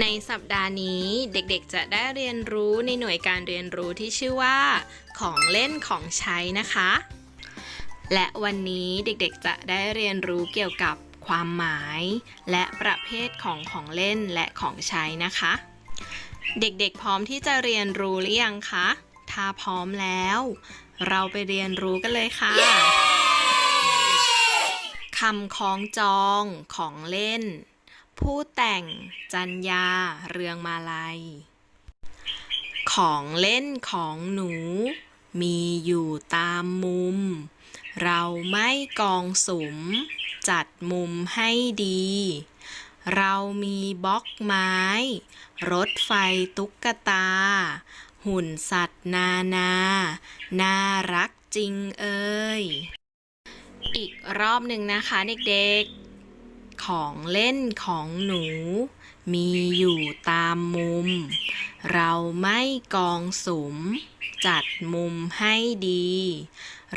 ในสัปดาห์นี้เด็กๆ จะได้เรียนรู้ในหน่วยการเรียนรู้ที่ชื่อว่า ของเล่นของใช้นะคะ และวันนี้เด็กๆ จะได้เรียนรู้เกี่ยวกับความหมาย และประเภทของของเล่นและของใช้นะคะ เด็กๆ พร้อมที่จะเรียนรู้หรือยังคะ ถ้าพร้อมแล้ว เราไปเรียนรู้กันเลยค่ะคำคล้องจองของเล่น ผู้แต่งจัญญาเรืองมาลัย ของเล่นของหนู มีอยู่ตามมุม เราไม่กองสุม จัดมุมให้ดี เรามีบล็อกไม้ รถไฟตุ๊กตา หุ่นสัตว์นานา น่ารักจริงเอ่ยอีกรอบหนึ่งนะคะเด็กๆ ของเล่นของหนู มีอยู่ตามมุม เราไม่กองสุม จัดมุมให้ดี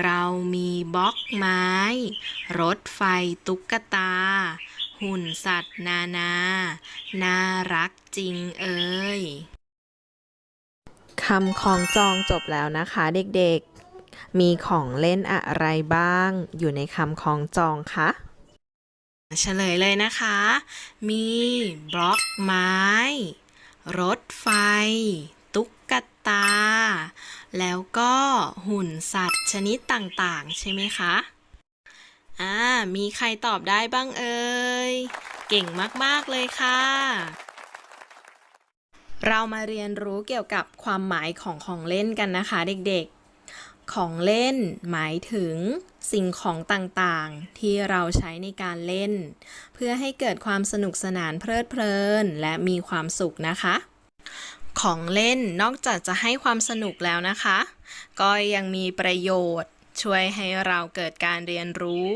เรามีบล็อกไม้ รถไฟตุ๊กตา หุ่นสัตว์นานา น่ารักจริงเอ่ยคำคล้องจองจบแล้วนะคะเด็กๆ มีของเล่นอะไรบ้าง อยู่ในคำคล้องจองคะ เฉลยเลยนะคะ มีบล็อกไม้ รถไฟ ตุ๊กตา แล้วก็หุ่นสัตว์ชนิดต่างๆ ใช่ไหมคะ อ่า มีใครตอบได้บ้างเอ่ย เก่งมาก ๆ เลยค่ะ เรามาเรียนรู้เกี่ยวกับความหมายของของเล่นกันนะคะเด็กๆ ของเล่นหมายถึง สิ่งของต่างๆ ที่เราใช้ในการเล่น เพื่อให้เกิดความสนุกสนานเพลิดเพลิน และมีความสุขนะคะ ของเล่นนอกจากจะให้ความสนุกแล้วนะคะ ก็ยังมีประโยชน์ช่วยให้เราเกิดการเรียนรู้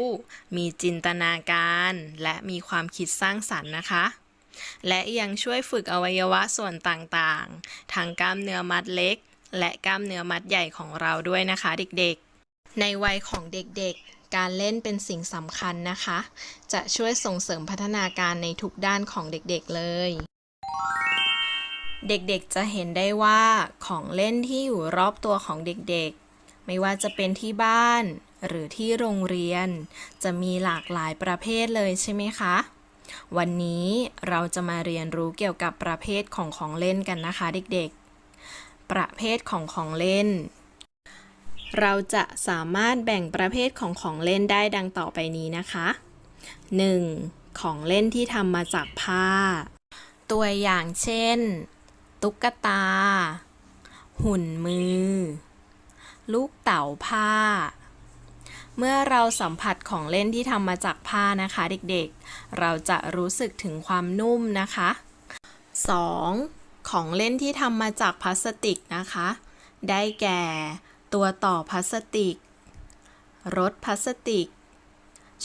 มีจินตนาการ และมีความคิดสร้างสรรค์นะคะ และยังช่วยฝึกอวัยวะส่วนต่างๆ ทั้งกล้ามเนื้อมัดเล็ก และกล้ามเนื้อมัดใหญ่ของเราด้วยนะคะเด็กๆ ในวัยของเด็กๆ การเล่นเป็นสิ่งสำคัญนะคะ จะช่วยส่งเสริมพัฒนาการในทุกด้านของเด็กๆเลย เด็กๆจะเห็นได้ว่าของเล่นที่อยู่รอบตัวของเด็กๆ ไม่ว่าจะเป็นที่บ้าน หรือที่โรงเรียน จะมีหลากหลายประเภทเลยใช่ไหมคะ วันนี้เราจะมาเรียนรู้เกี่ยวกับประเภทของของเล่นกันนะคะ เด็กๆ ประเภทของของเล่น เราจะสามารถแบ่งประเภทของของเล่นได้ดังต่อไปนี้นะคะ 1. ของเล่นที่ทำมาจากผ้า ตัวอย่างเช่น ตุ๊กตา หุ่นมือ ลูกเต๋าผ้า เมื่อเราสัมผัสของเล่นที่ทำมาจากผ้านะคะเด็กๆ เราจะรู้สึกถึงความนุ่มนะคะ 2. ของเล่นที่ทำมาจากพลาสติกนะคะ ได้แก่ ตัวต่อพลาสติก รถพลาสติก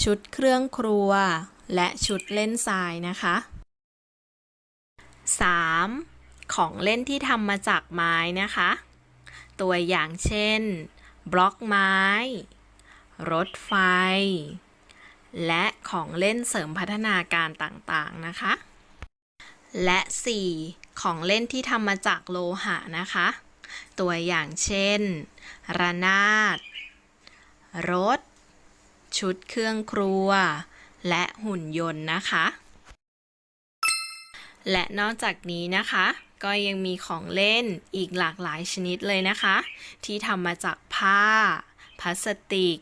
ชุดเครื่องครัว และชุดเล่นทรายนะคะ 3. ของเล่นที่ทำมาจากไม้นะคะ ตัวอย่างเช่น บล็อกไม้ รถไฟ และของเล่นเสริมพัฒนาการต่างๆนะคะ และ 4. ของเล่นที่ทำมาจากโลหะนะคะ ตัวอย่างเช่น ระนาด รถ ชุดเครื่องครัว และหุ่นยนต์นะคะ และนอกจากนี้นะคะ ก็ยังมีของเล่นอีกหลากหลายชนิดเลยนะคะ ที่ทำมาจากผ้า พลาสติก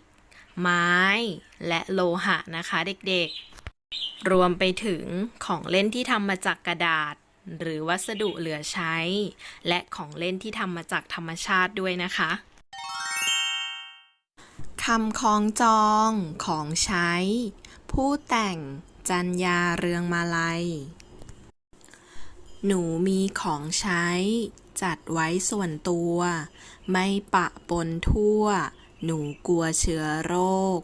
ไม้ และโลหะนะคะเด็กๆ รวมไปถึงของเล่นที่ทำมาจากกระดาษ หรือวัสดุเหลือใช้ และของเล่นที่ทำมาจากธรรมชาติด้วยนะคะคำคล้องจองของใช้ ผู้แต่งจัญญาเรืองมาลัย หนูมีของใช้ จัดไว้ส่วนตัว ไม่ปะปนทั่ว หนูกลัวเชื้อโรค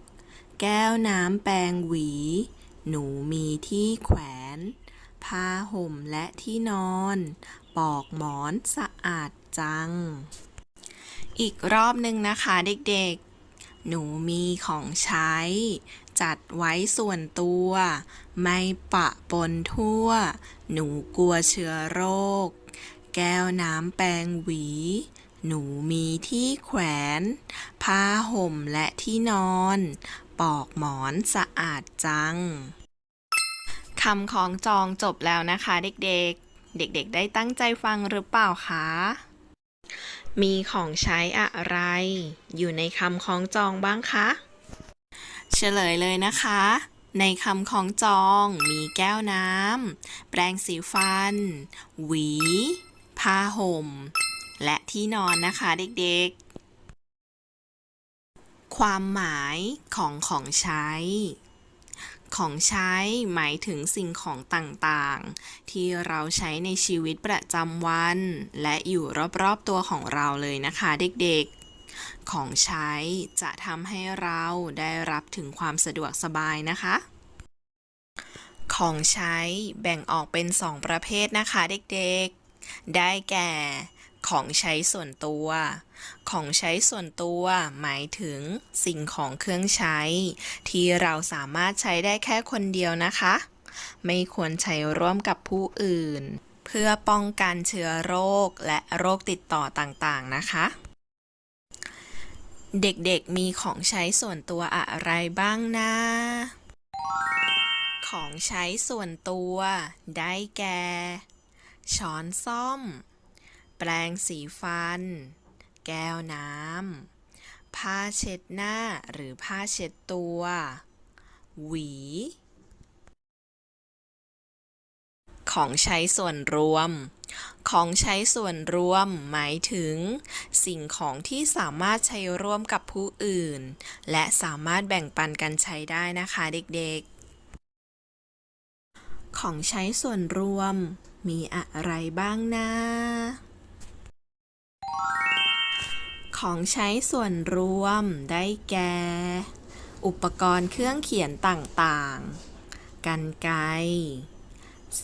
แก้วน้ำแปรงหวี หนูมีที่แขวน ผ้าห่มและที่นอน ปอกหมอนสะอาดจัง อีกรอบหนึ่งนะคะเด็กๆ หนูมีของใช้ จัดไว้ส่วนตัว ไม่ปะปนทั่ว หนูกลัวเชื้อโรค แก้วน้ำแปรงหวี หนูมีที่แขวน ผ้าห่มและที่นอน ปอกหมอนสะอาดจัง คำของจองจบแล้วนะคะเด็กๆ เด็กๆ ได้ตั้งใจฟังหรือเปล่าคะ มีของใช้อะไร อยู่ในคำของจองบ้างคะ เฉลยเลยนะคะ ในคำของจองมีแก้วน้ำ แปรงสีฟัน หวี ผ้าห่ม และที่นอนนะคะเด็กๆ ความหมายของของใช้ ของใช้หมายถึงสิ่งของต่างๆ ที่เราใช้ในชีวิตประจำวัน และอยู่รอบๆตัวของเราเลยนะคะเด็กๆ ของใช้จะทำให้เราได้รับถึงความสะดวกสบายนะคะ ของใช้แบ่งออกเป็นสองประเภทนะคะเด็กๆ ได้แก่ ของใช้ส่วนตัว ของใช้ส่วนตัวหมายถึงสิ่งของเครื่องใช้ ที่เราสามารถใช้ได้แค่คนเดียวนะคะ ไม่ควรใช้ร่วมกับผู้อื่น เพื่อป้องกันเชื้อโรคและโรคติดต่อต่างๆนะคะ เด็กๆมีของใช้ส่วนตัวอะไรบ้างนะ ของใช้ส่วนตัว ได้แก่ ช้อนซ่อม แปรงสีฟัน แก้วน้ำ ผ้าเช็ดหน้าหรือผ้าเช็ดตัว หวี ของใช้ส่วนรวม ของใช้ส่วนรวมหมายถึง สิ่งของที่สามารถใช้ร่วมกับผู้อื่น และสามารถแบ่งปันกันใช้ได้นะคะเด็กๆของใช้ส่วนรวมมีอะไรบ้างนะ ของใช้ส่วนรวมได้แก่ อุปกรณ์เครื่องเขียนต่างๆ กันไก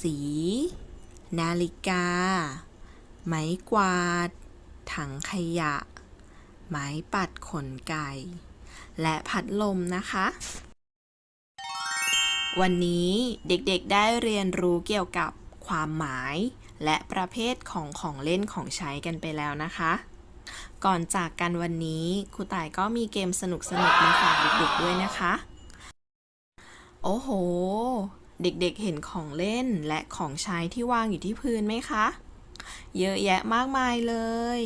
สี นาฬิกา ไม้กวาด ถังขยะ ไม้ปัดขนไก่ และพัดลมนะคะ วันนี้เด็กๆได้เรียนรู้เกี่ยวกับความหมาย และประเภทของของเล่นของใช้กันไปแล้วนะคะ ก่อนจากกันวันนี้ครูต่ายก็มีเกมสนุกๆมาฝากเด็กๆด้วยนะคะ โอ้โห เด็กๆเห็นของเล่นและของใช้ที่วางอยู่ที่พื้นไหมคะ เยอะแยะมากมายเลย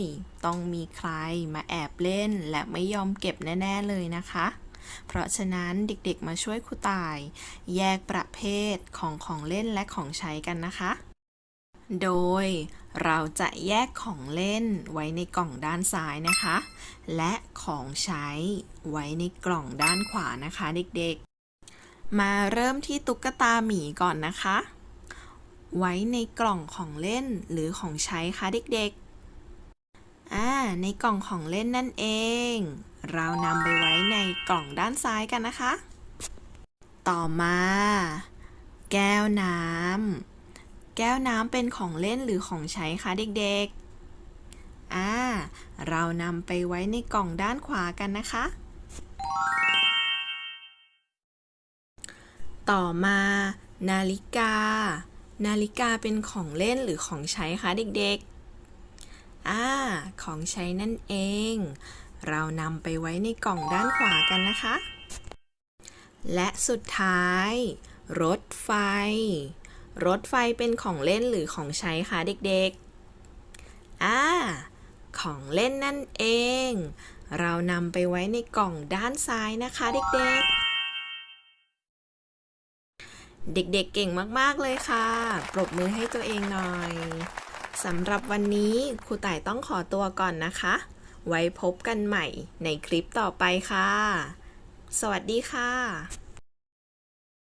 ต้องมีใครมาแอบเล่นและไม่ยอมเก็บแน่ๆเลยนะคะเพราะฉะนั้นเด็กๆมาช่วยครูตาย แยกประเภทของของเล่นและของใช้กันนะคะ โดยเราจะแยกของเล่นไว้ในกล่องด้านซ้ายนะคะ และของใช้ไว้ในกล่องด้านขวานะคะเด็กๆ มาเริ่มที่ตุ๊กตาหมีก่อนนะคะ ไว้ในกล่องของเล่นหรือของใช้คะเด็กๆอ่าในกล่องของเล่นนั่นเอง เรานำไปไว้ในกล่องด้านซ้ายกันนะคะ ต่อมา แก้วน้ำ แก้วน้ำเป็นของเล่นหรือของใช้คะเด็กๆ อ่า เรานำไปไว้ในกล่องด้านขวากันนะคะ ต่อมา นาฬิกา นาฬิกาเป็นของเล่นหรือของใช้คะเด็กๆ อ่า ของใช้นั่นเอง เรานำไปไว้ในกล่องด้านขวากันนะคะ และสุดท้าย รถไฟ รถไฟเป็นของเล่นหรือของใช้คะเด็กๆ อ่า ของเล่นนั่นเอง เรานำไปไว้ในกล่องด้านซ้ายนะคะเด็กๆเด็กๆ เก่งมากๆ เลยค่ะ ปรบมือให้ตัวเองหน่อย สำหรับวันนี้ครูต่ายต้องขอตัวก่อนนะคะ ไว้พบกันใหม่ในคลิปต่อไปค่ะ สวัสดีค่ะ